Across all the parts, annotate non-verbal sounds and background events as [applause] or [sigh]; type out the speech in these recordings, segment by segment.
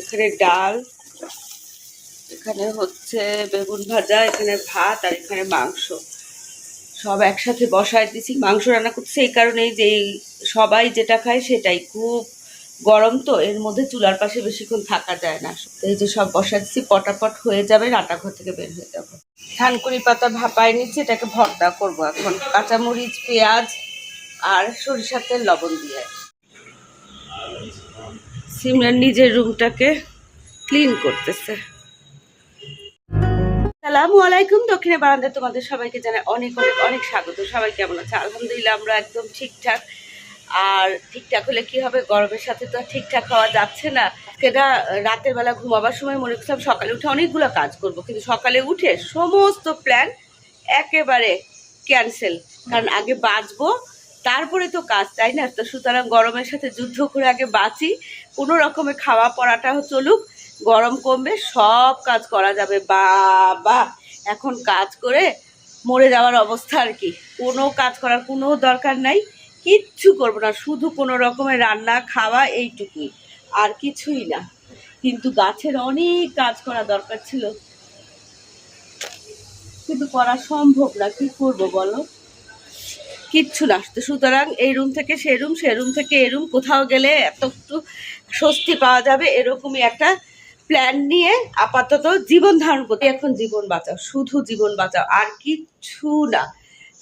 এখানে ডাল, এখানে হচ্ছে বেগুন ভাজা, এখানে ভাত আর এখানে মাংস। সব একসাথে বসায় দিছি। মাংস রান্না করছে এই কারণেই যে সবাই যেটা খায় সেটাই। খুব গরম তো, এর মধ্যে চুলার পাশে বেশিক্ষণ থাকা যায় না। এই যে সব বসায় দিচ্ছি পটাপট হয়ে যাবে, রান্নাঘর থেকে বের হয়ে যাব। থানকুড়ি পাতা ভাপায় নিচ্ছি, এটাকে ভর্তা করব এখন। কাঁচামরিচ, পেঁয়াজ আর সরিষার তেল লবণ দিয়ে। সিমরান নিজের রুমটাকে ক্লিন করতেছে। সালামু দক্ষিণে বারান্দায় তোমাদের সবাইকে জানাই অনেক অনেক অনেক স্বাগত। সবাই কেমন আছে? আলহামদুলিল্লাহ, আমরা একদম ঠিকঠাক। আর ঠিকঠাক হলে কি হবে? গরমের সাথে তো ঠিকঠাক হওয়া যাচ্ছে না। সেটা রাতের বেলা ঘুমাবার সময় মনে করছিলাম সকালে উঠে অনেকগুলো কাজ করব, কিন্তু সকালে উঠে সমস্ত প্ল্যান একেবারে ক্যান্সেল কারণ আগে বাঁচবো তারপরে তো কাজ, তাই না? তো সুতরাং গরমের সাথে যুদ্ধ করে আগে বাঁচি, কোনো রকমে খাওয়া পড়াটা চলুক, গরম কমবে, সব কাজ করা যাবে। বাবা, এখন কাজ করে মরে যাওয়ার অবস্থা আর কি। কোনো কাজ করার কোনো দরকার নাই, কিচ্ছু করব না, শুধু কোনো রকমের রান্না, খাওয়া এইটুকুই, আর কিছুই না। কিন্তু গাছের অনেক কাজ করা দরকার ছিল। কিন্তু করা সম্ভব না, কি করব বলো? কিচ্ছু না। সুতরাং এই রুম থেকে সে রুম সে রুম থেকে এই রুম কোথাও গেলে এত একটু স্বস্তি পাওয়া যাবে এরকমই একটা প্ল্যান নিয়ে আপাতত জীবন ধারণ করতে। এখন জীবন বাঁচাও, শুধু জীবন বাঁচাও, আর কিচ্ছু না।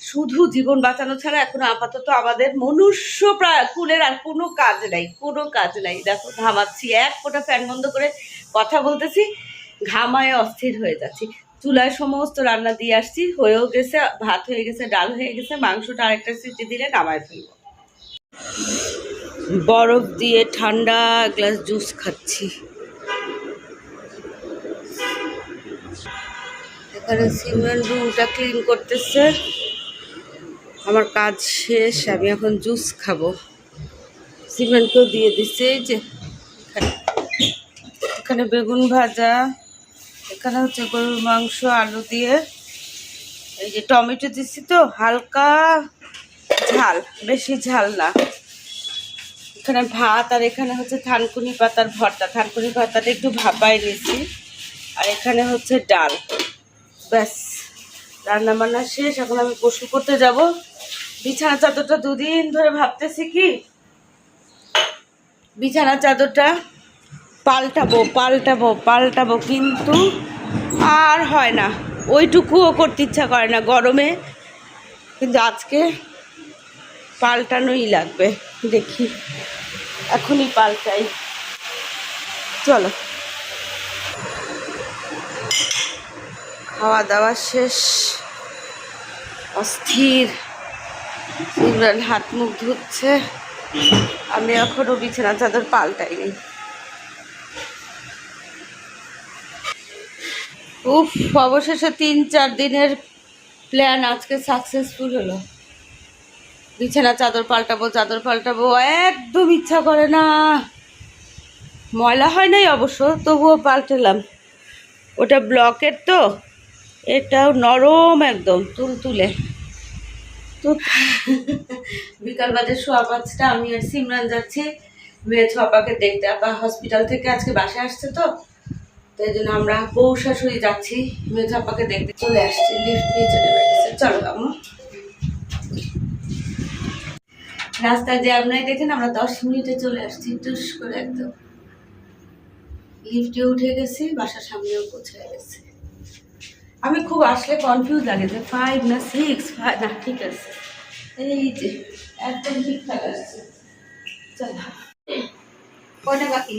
শুধু জীবন বাঁচানো ছাড়া এখন আপাতত আমাদের মনুষ্য প্রা- কুলের আর কোনো কাজ নাই, কোনো কাজ নাই। দেখো, ঘামাচ্ছি, এক ফোঁটা ফ্যান বন্ধ করে কথা বলতেছি, ঘামায় অস্থির হয়ে যাচ্ছি। চুলায় সমস্ত রান্না দিয়ে আসছি। হয়েও গেছে, ভাত হয়ে গেছে, ডাল হয়ে গেছে, মাংসটা আরেকটা সিটি দিলে নামায় ফেলব। বরফ দিয়ে ঠান্ডা গ্লাস জুস খাচ্ছি। এখানে সিমেন্ট রুমটা ক্লিন করতেছে। আমার কাজ শেষ, আমি এখন জুস খাব। সিমেন্টকেও দিয়ে দিচ্ছে এই যে। এখানে বেগুন ভাজা। এখানে হচ্ছে গরুর মাংস, আলু দিয়ে এই যে টমেটো দিচ্ছি তো, হালকা ঝাল, বেশি ঝাল না। এখানে ভাত আর এখানে হচ্ছে থানকুনি পাতার ভর্তা। থানকুনি পাতাটা একটু ভাপায় নিয়েছি। আর এখানে হচ্ছে ডাল। ব্যাস রান্না বান্না শেষ। এখন আমি গোসল করতে যাব। বিছানা চাদরটা দুদিন ধরে ভাবতেছি কি? বিছানা চাদরটা পাল্টাবো পাল্টাবো পাল্টাবো, কিন্তু আর হয় না। ওইটুকুও করতে ইচ্ছা করে না গরমে। কিন্তু আজকে পাল্টানোই লাগবে। দেখি, এখনই পাল্টাই। চলো। খাওয়া দাওয়া শেষ। অস্থির। হাত মুখ ধুচ্ছে। আমি এখনও বিছানা চাদর পাল্টাইনি। উফ, অবশেষে তিন, চার দিনের প্ল্যান আজকে সাকসেসফুল হলো। বিছানা চাদর পাল্টাবো চাদর পাল্টাবো, একদম ইচ্ছা করে না। ময়লা হয় নাই অবশ্য, তবুও পাল্টালাম। ওটা ব্লকের তো, এটাও নরম একদম তুল তুলে তো বিকাল বাজে সোয়া পাঁচটা, আমি আর সিমরান যাচ্ছি। মেয়ে ছোপাকে দেখতে, আপা হসপিটাল থেকে আজকে বাসায় আসছে তো। তাই জন্য আমরা বউ শাশুড়ি যাচ্ছি। মেয়ে ছোপাকে দেখতে চলে আসছি লিফট নিয়ে চলে গেছে চলো আমু রাস্তায় যে আপনাই দেখেন, আমরা দশ মিনিটে চলে আসছি, টুস করে একদম। লিফটে উঠে গেছি, বাসার সামনেও পৌঁছে গেছে। আমি খুব আসলে কনফিউজ লাগে যে ফাইভ না সিক্স ফাইভ না, ঠিক আছে। এই যে, একদম ঠিকঠাক আসছে চল। কটা বাকি?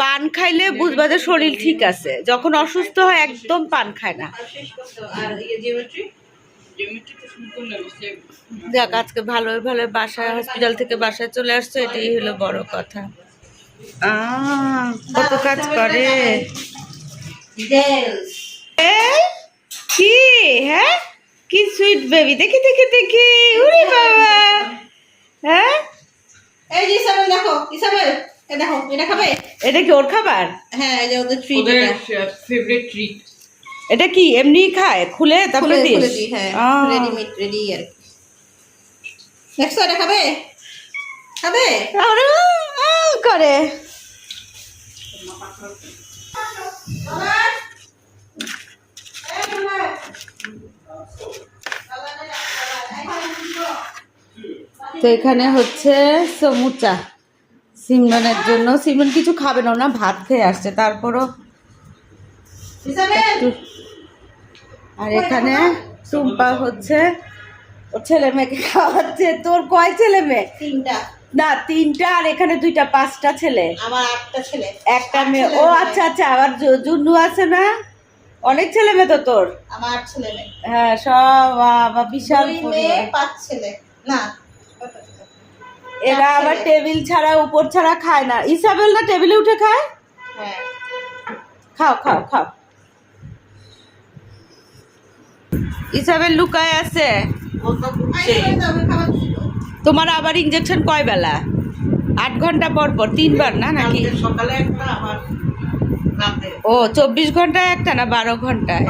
পান খাইলে বুঝবা যে শরীর ঠিক আছে। যখন অসুস্থ হয়, একদম পান খায় না। যাক, আজকে ভালো ভালো বাসায় হসপিটাল থেকে বাসায় চলে আসছো, এটাই হলো বড় কথা। কত কাজ করে? কি? হ্যাঁ? কি সুইট বেবি দেখি দেখি দেখি। উরে বাবা। হ্যাঁ? এই যে দেখো, ইসাবেল দেখো, এটা খাবে? এটা কি ওর খাবার? হ্যাঁ এই যে ওদের ট্রিট ওদের এটা। ফেভারিট ট্রিট এটা কি এমনি খায়? খুলে তারপরে দিস? দিই হ্যাঁ। রেডিমেড রেডি আর দেখছ এটা খাবে? খাবে? আরে, করে। তো এখানে হচ্ছে সমুচা। সিমরনের জন্য। সিমরন কিছু খাবে না না ভাত খেয়ে আসছে। তারপরও আর এখানে টুম্পা হচ্ছে ও ছেলে মেয়েকে খাওয়াচ্ছে। তোর কয় ছেলে মেয়ে? তিনটা। না তিনটা আর এখানে দুইটা পাঁচটা ছেলে। আমার আটটা ছেলে। একটা মেয়ে। ও আচ্ছা আচ্ছা আবার জুন্নু আছে না? অনেক ছেলে মেয়ে তো তোর? আমার ছেলে মেয়ে। হ্যাঁ সব বিশাল মেয়ে পাঁচ ছেলে। না এরা আবার টেবিল ছাড়া উপর ছাড়া খায় না। ইসাবেল না টেবিলে উঠে খায়? হ্যাঁ। খাও খাও খাও। ইসাবেল লুকায় আছে। তোমার আবার ইঞ্জেকশন কয় বেলা? আট ঘণ্টা পর পর তিনবার না নাকি? সকালে একটা আবার ও চব্বিশ ঘন্টায় একটা না বারো ঘন্টায়।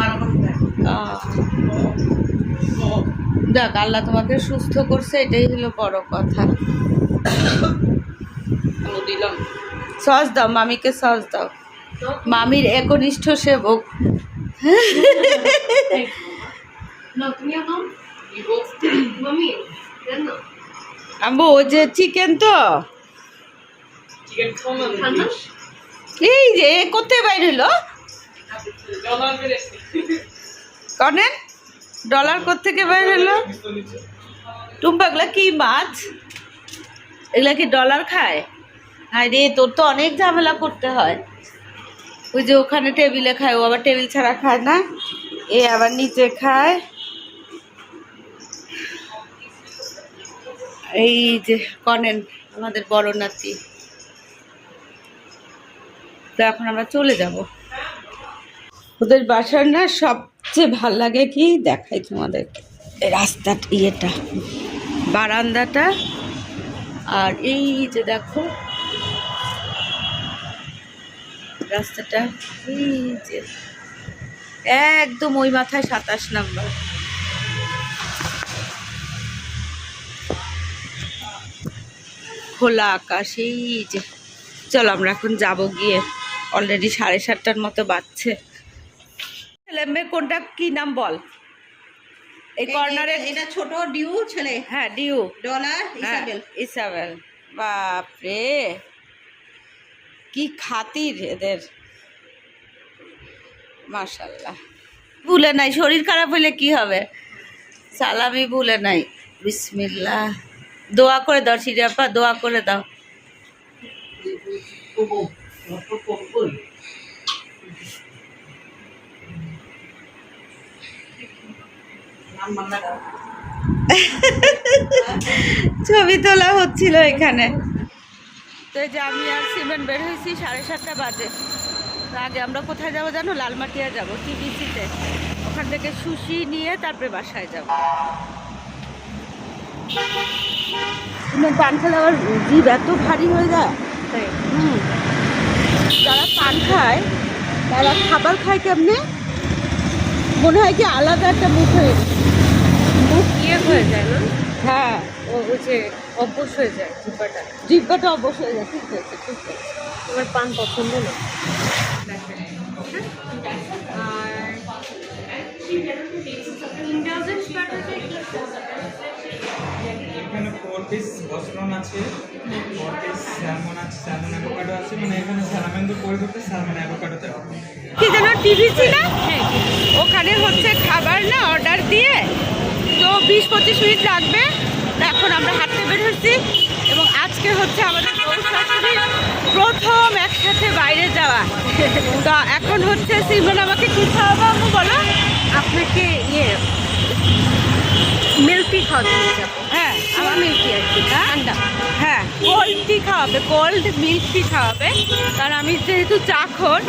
যাক আল্লাহ তোমাকে সুস্থ করছে এটাই হলো বড় কথা। দিলাম। সস দাও মামিকে সস দাও। মামির একনিষ্ঠ সেবক। আম্বু ওই যে চিকেন তো? এই যে কোথায় বাইর হলো? কনেন ডলার কোথেকে বাইর হলো? টুম্পা এগুলা কি মাছ? এগুলা কি ডলার খায়? হায় রে তোর তো অনেক ঝামেলা করতে হয়। ওই যে ওখানে টেবিলে খায়, ও আবার টেবিল ছাড়া খায় না। এ আবার নিচে খায়। এই যে কনেন আমাদের বড় নাতি। তো এখন আমরা চলে যাব। ওদের বাসার না সবচেয়ে ভালো লাগে কি? দেখাই তোমাদের এই রাস্তা ইয়েটা, বারান্দাটা। আর এই যে দেখো, রাস্তাটা, এই যে, একদম ওই মাথায় সাতাশ নাম্বার। খোলা আকাশ, এই যে, চলো আমরা এখন যাব গিয়ে অলরেডি সাড়ে সাতটার মতো বাজছে। কোনটা, কি নাম বল? এই কর্নারে এটা- ছোট ডিউ ছেলে? হ্যাঁ ডিউ। ডলার হ্যাঁ, ইসাবেল। ইসাবেল। বাপরে। কি খাতির এদের। মাশাল্লাহ ভুলে নাই শরীর খারাপ হলে কি হবে? সালামি ভুলে নাই। বিসমিল্লাহ। দোয়া করে দাও সিরিয়াপা দোয়া করে দাও। [laughs] ছবি তোলা হচ্ছিল এখানে। তো এই যে আমি আর সিমেন বের হয়েছি সাড়ে সাতটা বাজে। তো আগে আমরা কোথায় যাব জানো? লালমাটিয়া যাব টিভিসিতে ওখান থেকে সুশি নিয়ে তারপরে বাসায় যাব। পান খেলে আবার জিভ এত ভারী হয়ে যায়। হুম। যারা পান খায় তারা খাবার খায় কেমনে? মনে হয় কি আলাদা একটা মুখ হয়ে গেছে। মুখ ইয়ে হয়ে যায় না? হ্যাঁ। ও যে অভ্যস হয়ে যায় জিব্বাটা জিব্বাটা অবশ্য হয়ে যায় ঠিক হয়েছে ঠিক আমার পান পছন্দ না? এখানে ফোর পিস বসরন আছে ফোর পিস স্যালমন আছে স্যালমন অ্যাভোকাডো আছে মানে এখানে স্যালামেন্ডোর পরিবর্তে স্যালমন অ্যাভোকাডো দেওয়া কি যেন টিভিসি না ওখানে হচ্ছে খাবার না অর্ডার দিয়ে তো বিশ পঁচিশ মিনিট লাগবে। এখন আমরা হাঁটতে বের হচ্ছি এবং আজকে হচ্ছে আমাদের প্রথম একসাথে বাইরে যাওয়া। তো এখন হচ্ছে সিমন আমাকে কী খাওয়াবো আম্মু বলো। আপনাকে ইয়ে মিল্কি খাওয়াতে হ্যাঁ আমার মিল্কি আর কি ঠান্ডা হ্যাঁ কোল্ড টি খাওয়াবে কোল্ড মিল্ক টি খাওয়াবে। কারণ আমি যেহেতু চাখন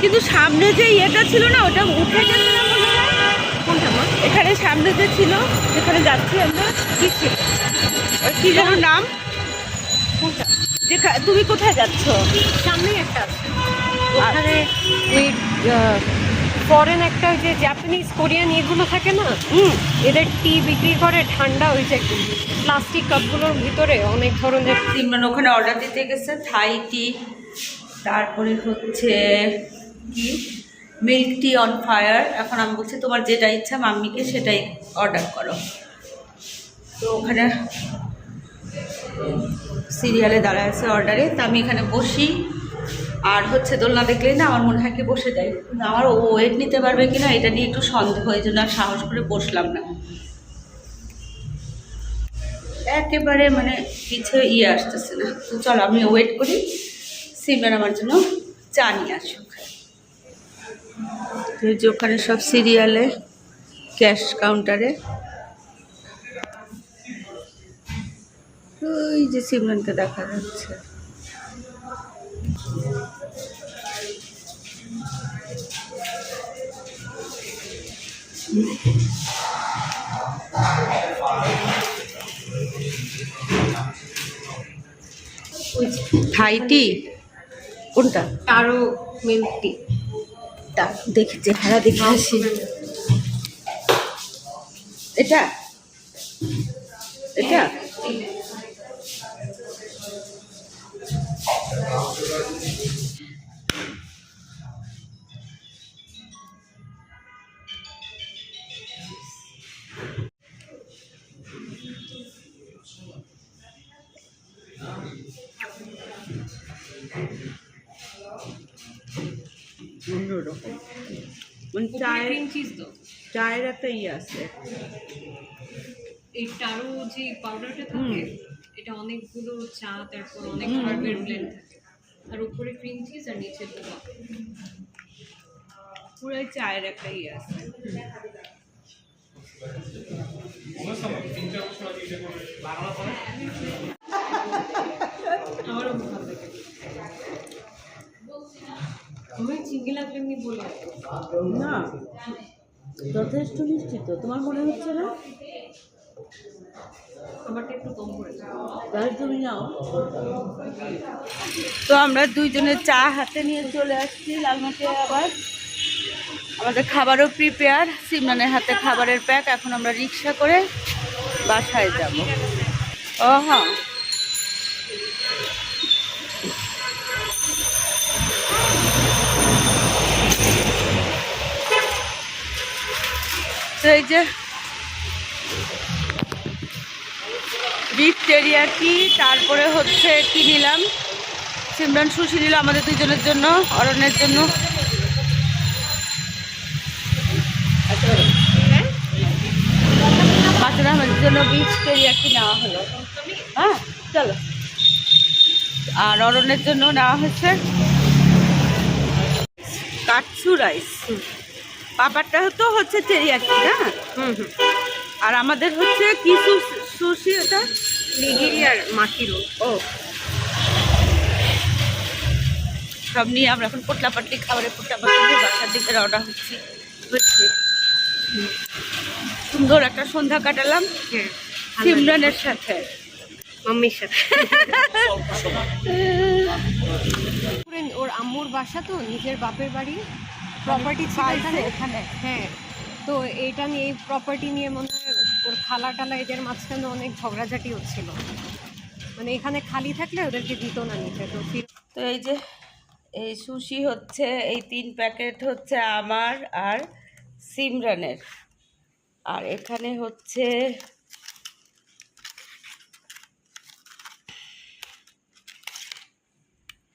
কিন্তু সামনে যে ইয়েটা ছিল না ওটা উঠে গেছে না মনে হয় কোনটা মা এখানে সামনে যে ছিল যেখানে যাচ্ছি আমরা কি ছিল? কি যেন নাম? কোনটা? যেখা- তুমি কোথায় যাচ্ছ? সামনেই একটা আছে। ওখানে ওই ফরেন একটা ওই যে জাপানিজ কোরিয়ান এগুলো থাকে না? হুম। এদের টি বিক্রি করে ঠান্ডা ওই যে প্লাস্টিক কাপগুলোর ভিতরে অনেক ধরনের সিমরান ওখানে অর্ডার দিতে গেছে থাই টি তারপরে হচ্ছে কি? মিল্ক টি অন ফায়ার এখন আমি বলছি, তোমার যেটা ইচ্ছা মাম্মিকে সেটাই অর্ডার করো। তো ওখানে সিরিয়ালে দাঁড়ায় আছে অর্ডারে তা আমি এখানে বসি। আর হচ্ছে দোলনা দেখলেই না আমার মনে হয় কি বসে যাই আমার ওয়েট নিতে পারবে কিনা এটা নিয়ে একটু সন্দেহ, এই জন্য আর সাহস করে বসলাম না। একেবারে মানে কিছু ইয়ে আসতেছে না। তো চলো আমি ওয়েট করি। সিমরান আমার জন্য চা নিয়ে এই যে ওখানে সব সিরিয়ালে ক্যাশ কাউন্টারে। ওই যে সিমরানকে দেখা যাচ্ছে। থাই টি? কোনটা? আরও মিল্ক টি। দেখি চেহারা দেখে আসি। এটা? এটা? চিজ তো চায়ের একটা ইয়ে আছে। এই টারো যে পাউডারটা থাকে এটা অনেকগুলো চা তারপর অনেক হার্বের ব্লেন্ড থাকে। আর উপরে ক্রিম চিজ আর নিচে দুধ পুরাই চায়ের একটা ইয়ে আছে। আমারও ভালো লাগে আমার চিংড়ি লাগলে এমনি বলে না যথেষ্ট মিষ্টি তো তোমার মনে হচ্ছে না? আমারটা একটু কম পড়েছে। তাহলে তুমি নাও। তো আমরা দুইজনের চা হাতে নিয়ে চলে আসছি লালমাটি আবার। আমাদের খাবারও প্রিপেয়ার সিমরানের হাতে খাবারের প্যাক এখন আমরা রিক্সা করে বাসায় যাব। ও হ্যাঁ। এই যে বিফ টেরিয়াকি তারপরে হচ্ছে কি নিলাম? সিমরান, সুশি নিল আমাদের দুজনের জন্য, অরণ্যের জন্য। বাচ্চারা আমাদের জন্য বিফ টেরিয়াকি নেওয়া হলো। হ্যাঁ চলো। আর অরণ্যের জন্য নেওয়া হয়েছে কাটসু রাইস। পাপারটা তো হচ্ছে টেরিয়াকি না? হুম হুম। আর আমাদের হচ্ছে কি সু- সুশি এটা নিগিরি আর মাকিরো ও। সব নিয়ে আমরা এখন পোটলাপাটলি খাবারের পোটলাপাটলি নিয়ে বাসার দিকে রওনা হচ্ছি। বুঝছি সুন্দর একটা সন্ধ্যা কাটালাম। হ্যাঁ সিমরানের সাথে। মাম্মির সাথে। [laughs] ওর আম্মুর বাসা তো নিজের বাপের বাড়ি। প্রপার্টি ছিল এখানে? এখানে। হ্যাঁ। তো এইটা নিয়ে এই প্রপার্টি নিয়ে মনে হয় ওর খালা টালা এদের মাঝখানে অনেক ঝগড়াঝাটি হচ্ছিল। মানে এখানে খালি থাকলে ওদেরকে দিত না নিতে তো ফির তো এই যে এই সুশি হচ্ছে এই তিন প্যাকেট হচ্ছে আমার আর সিমরানের। আর এখানে হচ্ছে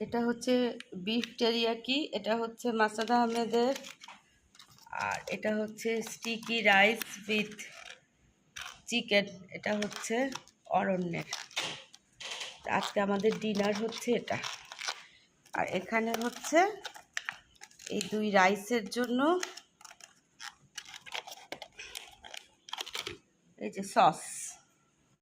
এটা হচ্ছে বিফ টেরিয়াকি এটা হচ্ছে মাসাদ আহমেদের, আর এটা হচ্ছে স্টিকি রাইস উইথ চিকেন এটা হচ্ছে অরণ্যের। আজকে আমাদের ডিনার হচ্ছে এটা। আর এখানে হচ্ছে এই দুই রাইসের জন্য এই যে সস